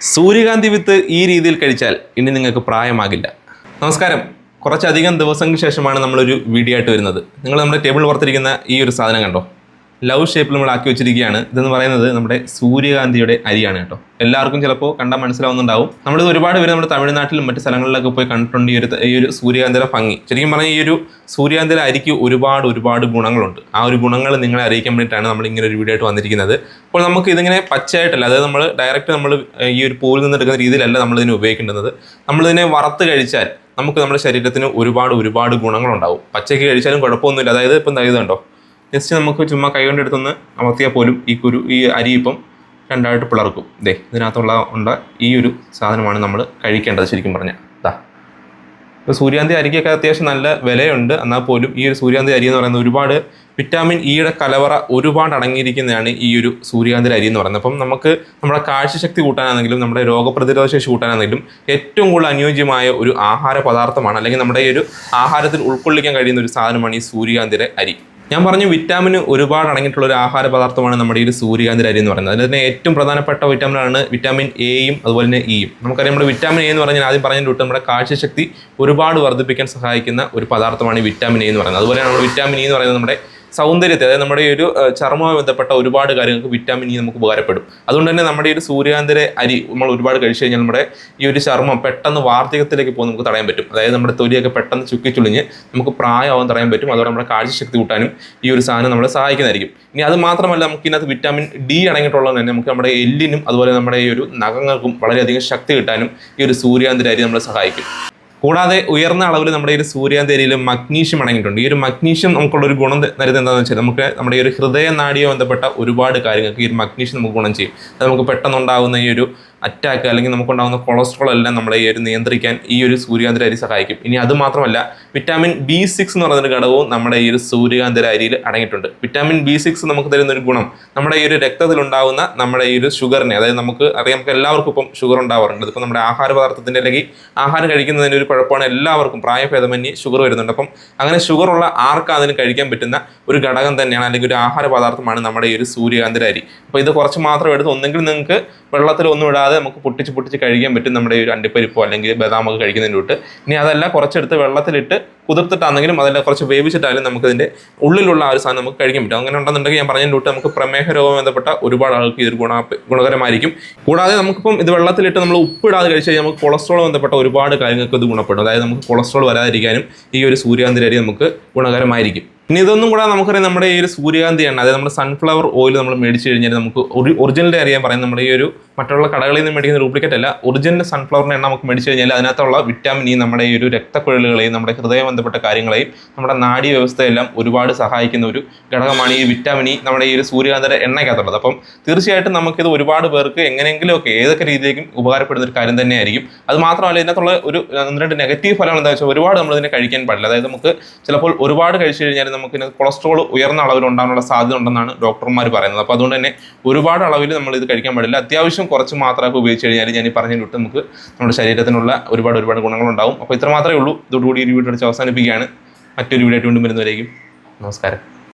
സൂര്യകാന്തി വിത്ത് ഈ രീതിയിൽ കഴിച്ചാൽ ഇനി നിങ്ങൾക്ക് പ്രായമാകില്ല. നമസ്കാരം. കുറച്ചധികം ദിവസങ്ങൾക്ക് ശേഷമാണ് നമ്മളൊരു വീഡിയോ ആയിട്ട് വരുന്നത്. നിങ്ങൾ നമ്മുടെ ടേബിൾ പുറത്തിരിക്കുന്ന ഈ ഒരു സാധനം കണ്ടോ? ലവ് ഷേപ്പിൽ നമ്മൾ ആക്കി വെച്ചിരിക്കുകയാണ്. ഇതെന്ന് പറയുന്നത് നമ്മുടെ സൂര്യകാന്തിയുടെ അരിയാണ് കേട്ടോ. എല്ലാവർക്കും ചിലപ്പോൾ കണ്ടാൽ മനസ്സിലാവുന്നുണ്ടാവും. നമ്മളിത് ഒരുപാട് പേര് നമ്മുടെ തമിഴ്നാട്ടിലും മറ്റ് സ്ഥലങ്ങളിലൊക്കെ പോയി കണ്ടിട്ടുണ്ട് ഈ ഒരു ഈ ഒരു സൂര്യകാന്തിയുടെ ഭംഗി. ശരിക്കും പറഞ്ഞാൽ ഈ ഒരു സൂര്യകാന്തിയുടെ അരിക്ക് ഒരുപാട് ഒരുപാട് ഗുണങ്ങളുണ്ട്. ആ ഒരു ഗുണങ്ങൾ നിങ്ങളെ അറിയിക്കാൻ വേണ്ടിയിട്ടാണ് നമ്മൾ ഇങ്ങനെ ഒരു വീഡിയോ ആയിട്ട് വന്നിരിക്കുന്നത്. അപ്പോൾ നമുക്ക് ഇതിങ്ങനെ പച്ചയായിട്ടല്ല അതായത് നമ്മൾ ഡയറക്റ്റ് നമ്മൾ ഈ ഒരു പൂവിൽ നിന്ന് എടുക്കുന്ന രീതിയിലല്ല നമ്മളിതിനെ ഉപയോഗിക്കേണ്ടത് നമ്മളിതിനെ വറുത്ത് കഴിച്ചാൽ നമുക്ക് നമ്മുടെ ശരീരത്തിന് ഒരുപാട് ഒരുപാട് ഗുണങ്ങളുണ്ടാവും. പച്ചയ്ക്ക് കഴിച്ചാലും കുഴപ്പമൊന്നുമില്ല. അതായത് ഇപ്പം കണ്ടോ? ജസ്റ്റ് നമുക്ക് ചുമ്മാ കൈ കൊണ്ട് എടുത്തൊന്ന് അമർത്തിയാൽ പോലും ഈ കുരു ഈ അരി ഇപ്പം രണ്ടായിട്ട് പിളർക്കും. ദേ ഇതിനകത്തുള്ള ഉണ്ട ഈ ഒരു സാധനമാണ് നമ്മൾ കഴിക്കേണ്ടത് ശരിക്കും പറഞ്ഞാൽ ദാ. ഇപ്പോൾ സൂര്യാന്തി അരിക്കൊക്കെ അത്യാവശ്യം നല്ല വിലയുണ്ട്. എന്നാൽ പോലും ഈ ഒരു സൂര്യാന്തി അരി എന്ന് പറയുന്നത് ഒരുപാട് വിറ്റാമിൻ ഇയുടെ കലവറ ഒരുപാട് അടങ്ങിയിരിക്കുന്നതാണ് ഈ ഒരു സൂര്യാന്തി അരി എന്ന് പറയുന്നത്. അപ്പം നമുക്ക് നമ്മുടെ കാഴ്ചശക്തി കൂട്ടാനാണെങ്കിലും നമ്മുടെ രോഗപ്രതിരോധ ശേഷി കൂട്ടാനാണെങ്കിലും ഏറ്റവും കൂടുതൽ അനുയോജ്യമായ ഒരു ആഹാര പദാർത്ഥമാണ് അല്ലെങ്കിൽ നമ്മുടെ ഈ ഒരു ആഹാരത്തിൽ ഉൾക്കൊള്ളിക്കാൻ കഴിയുന്ന ഒരു സാധനമാണ് ഈ സൂര്യാന്തിര അരി. ഞാൻ പറഞ്ഞു വിറ്റാമിൻ ഒരുപാട് അടങ്ങിയിട്ടുള്ള ഒരു ആഹാര പദാർത്ഥമാണ് നമ്മുടെ ഈ ഒരു സൂര്യകാന്തി അരി എന്ന് പറയുന്നത്. അതിൽ തന്നെ ഏറ്റവും പ്രധാനപ്പെട്ട വിറ്റാമിനാണ് വിറ്റാമിൻ എയും അതുപോലെ തന്നെ ഇയും നമുക്കറിയാം നമ്മുടെ വിറ്റാമിൻ എ എന്ന് പറഞ്ഞാൽ ആദ്യം പറഞ്ഞതിന്റെ തൊട്ട് നമ്മുടെ കാഴ്ചശക്തി ഒരുപാട് വർദ്ധിപ്പിക്കാൻ സഹായിക്കുന്ന ഒരു പദാർത്ഥമാണ് ഈ വിറ്റാമിൻ എ എന്ന് പറയുന്നത്. അതുപോലെ നമ്മുടെ വിറ്റാമിൻ ഇ എന്ന് പറയുന്നത് നമ്മുടെ സൗന്ദര്യത്തെ അതായത് നമ്മുടെ ഈ ഒരു ചർമ്മവുമായി ബന്ധപ്പെട്ട ഒരുപാട് കാര്യങ്ങൾക്ക് വിറ്റാമിൻ ഇ നമുക്ക് ഉപകാരപ്പെടും. അതുകൊണ്ട് തന്നെ നമ്മുടെ ഒരു സൂര്യാന്തര അരി നമ്മൾ ഒരുപാട് കഴിച്ചു കഴിഞ്ഞാൽ നമ്മുടെ ഈ ഒരു ചർമ്മം പെട്ടെന്ന് വാർദ്ധക്യത്തിലേക്ക് പോകുന്ന നമുക്ക് തടയാൻ പറ്റും. അതായത് നമ്മുടെ തൊലിയൊക്കെ പെട്ടെന്ന് ചുക്കിച്ചുളിഞ്ഞ് നമുക്ക് പ്രായമാവാൻ തടയാൻ പറ്റും. അതോടെ നമ്മുടെ കാഴ്ചശക്തി കൂട്ടാനും ഈ ഒരു സാധനം നമ്മളെ സഹായിക്കുന്നതായിരിക്കും. ഇനി അത് മാത്രമല്ല നമുക്ക് ഇതിനകത്ത് വിറ്റാമിൻ ഡി അടങ്ങിയിട്ടുള്ളത് തന്നെ നമുക്ക് നമ്മുടെ എല്ലിനും അതുപോലെ നമ്മുടെ ഈ ഒരു നഖങ്ങൾക്കും വളരെയധികം ശക്തി കിട്ടാനും ഈ ഒരു സൂര്യാന്തര അരി നമ്മളെ സഹായിക്കും. കൂടാതെ ഉയർന്ന അളവിൽ നമ്മുടെ ഈ ഒരു സൂര്യാന്തേരിയിൽ മഗ്നീഷ്യം അടങ്ങിയിട്ടുണ്ട്. ഈ ഒരു മഗ്നീഷ്യം നമുക്കുള്ള ഒരു ഗുണം തരുന്നത് എന്താണെന്ന് വെച്ചാൽ നമുക്ക് നമ്മുടെ ഈ ഒരു ഹൃദയ നാഡിയോ ബന്ധപ്പെട്ട ഒരുപാട് കാര്യങ്ങൾക്ക് ഈ ഒരു മഗ്നീഷ്യം നമുക്ക് ഗുണം ചെയ്യും. അത് നമുക്ക് പെട്ടെന്നുണ്ടാകുന്ന ഈ ഒരു അറ്റാക്ക് അല്ലെങ്കിൽ നമുക്കുണ്ടാകുന്ന കൊളസ്ട്രോൾ എല്ലാം നമ്മളെ ഈ ഒരു നിയന്ത്രിക്കാൻ ഈ ഒരു സൂര്യകാന്തര അരി സഹായിക്കും. ഇനി അത് മാത്രമല്ല വിറ്റാമിൻ ബി സിക്സ് എന്ന് പറയുന്ന ഘടകവും നമ്മുടെ ഈ ഒരു സൂര്യകാന്തര അരിയിൽ അടങ്ങിയിട്ടുണ്ട്. വിറ്റാമിൻ ബി സിക്സ് നമുക്ക് തരുന്ന ഒരു ഗുണം നമ്മുടെ ഈ ഒരു രക്തത്തിലുണ്ടാകുന്ന നമ്മുടെ ഈ ഒരു ഷുഗറിനെ അതായത് നമുക്ക് അറിയാം നമുക്ക് എല്ലാവർക്കും ഇപ്പം ഷുഗർ ഉണ്ടാവാറുണ്ട്. ഇതിപ്പോൾ നമ്മുടെ ആഹാര പദാർത്ഥത്തിന്റെ അല്ലെങ്കിൽ ആഹാരം കഴിക്കുന്നതിന്റെ ഒരു കുഴപ്പമാണ് എല്ലാവർക്കും പ്രായഭേദമന്യേ ഷുഗർ വരുന്നുണ്ട്. അപ്പം അങ്ങനെ ഷുഗർ ഉള്ള ആർക്കും അതിന് കഴിക്കാൻ പറ്റുന്ന ഒരു ഘടകം തന്നെയാണ് അല്ലെങ്കിൽ ഒരു ആഹാര പദാർത്ഥമാണ് നമ്മുടെ ഈ ഒരു സൂര്യകാന്തര അരി അപ്പോൾ ഇത് കുറച്ച് മാത്രം എടുത്ത് ഒന്നെങ്കിൽ നിങ്ങൾക്ക് വെള്ളത്തിൽ ഒന്നും ഇടാതെ നമുക്ക് പൊട്ടിച്ച് പൊട്ടിച്ച് കഴിക്കാൻ പറ്റും നമ്മുടെ ഈ അണ്ടിപ്പരിപ്പോ അല്ലെങ്കിൽ ബദാമൊക്കെ കഴിക്കുന്നതിന്റെ തൊട്ട് ഇനി അതല്ല കുറച്ചെടുത്ത് വെള്ളത്തിലിട്ട് കുതിർത്തിട്ടാണെങ്കിലും അതെല്ലാം കുറച്ച് വേവിച്ചിട്ടായാലും നമുക്ക് ഇതിന്റെ ഉള്ളിലുള്ള ആ ഒരു സാധനം നമുക്ക് കഴിക്കാൻ പറ്റും. അങ്ങനെ ഉണ്ടെന്നുണ്ടെങ്കിൽ ഞാൻ പറഞ്ഞതിന്റെ തൊട്ട് നമുക്ക് പ്രമേഹ രോഗം ബന്ധപ്പെട്ട ഒരുപാട് ആൾക്ക് ഇതൊരു ഗുണ ഗുണകരമായിരിക്കും. കൂടാതെ നമുക്കിപ്പം ഇത് വെള്ളത്തിലിട്ട് നമ്മൾ ഉപ്പിടാതെ കഴിച്ച് കഴിഞ്ഞാൽ നമുക്ക് കൊളസ്ട്രോൾ ബന്ധപ്പെട്ട ഒരുപാട് കാര്യങ്ങൾക്ക് ഇത് ഗുണപ്പെടും. അതായത് നമുക്ക് കൊളസ്ട്രോൾ വരാതിരിക്കാനും ഈ ഒരു സൂര്യാന്തിരി നമുക്ക് ഗുണകരമായിരിക്കും. ഇനി ഇതൊന്നും കൂടെ നമുക്കറിയാം നമ്മുടെ ഈ ഒരു സൂര്യകാന്തി എണ്ണ അതായത് നമ്മുടെ സൺഫ്ലവർ ഓയിൽ നമ്മൾ മേടിച്ചു കഴിഞ്ഞാൽ നമുക്ക് ഒറിജിനലിന്റെ അറിയാൻ പറയും. നമ്മുടെ ഈ ഒരു മറ്റുള്ള കടകളിൽ നിന്ന് മേടിക്കുന്ന ഡ്യൂപ്ലിക്കേറ്റ് അല്ല. ഒറിജിനൽ സൺഫ്ലവറിന്റെ എണ്ണ നമുക്ക് മേടിച്ച് കഴിഞ്ഞാൽ അതിനകത്തുള്ള വിറ്റാമിൻ ഇ നമ്മുടെ ഈ ഒരു രക്തക്കുഴലുകളെയും നമ്മുടെ ഹൃദയം ബന്ധപ്പെട്ട കാര്യങ്ങളെയും നമ്മുടെ നാഡീ വ്യവസ്ഥയെല്ലാം ഒരുപാട് സഹായിക്കുന്ന ഒരു ഘടകമാണ് ഈ വിറ്റാമിൻ ഇ നമ്മുടെ ഈ ഒരു സൂര്യകാന്തിയുടെ എണ്ണയ്ക്കകത്തുള്ളത്. അപ്പം തീർച്ചയായിട്ടും നമുക്കിത് ഒരുപാട് പേർക്ക് എങ്ങനെയെങ്കിലുമൊക്കെ ഏതൊക്കെ രീതിയിലേക്കും ഉപകാരപ്പെടുന്ന ഒരു കാര്യം തന്നെയായിരിക്കും. അത് മാത്രമല്ല ഇതിനകത്തുള്ള ഒരു രണ്ട് നെഗറ്റീവ് ഫലങ്ങൾ എന്താ വെച്ചാൽ ഒരുപാട് നമ്മൾ ഇതിനെ കഴിക്കാൻ പാടില്ല. അതായത് നമുക്ക് ചിലപ്പോൾ ഒരുപാട് കഴിച്ചു കഴിഞ്ഞാൽ നമുക്ക് കൊളസ്ട്രോൾ ഉയർന്ന അളവിൽ ഉണ്ടാകാനുള്ള സാധ്യത ഉണ്ടെന്നാണ് ഡോക്ടർമാർ പറയുന്നത്. അപ്പോൾ അതുകൊണ്ട് തന്നെ ഒരുപാട് അളവിൽ നമ്മൾ ഇത് കഴിക്കാൻ പാടില്ല. അത്യാവശ്യം കുറച്ച് മാത്രമൊക്കെ ഉപയോഗിച്ച് കഴിഞ്ഞാൽ ഞാൻ ഈ പറഞ്ഞ വിട്ട് നമുക്ക് നമ്മുടെ ശരീരത്തിനുള്ള ഒരുപാട് ഒരുപാട് ഗുണങ്ങളുണ്ടാവും അപ്പോൾ ഇത്ര മാത്രമേ ഉള്ളൂ. ഇതോടുകൂടി ഈ വീഡിയോ അടിച്ച് അവസാനിപ്പിക്കുകയാണ്. മറ്റൊരു വീഡിയോ ആയിട്ട് വീണ്ടും വരുന്നവരേക്കും നമസ്കാരം.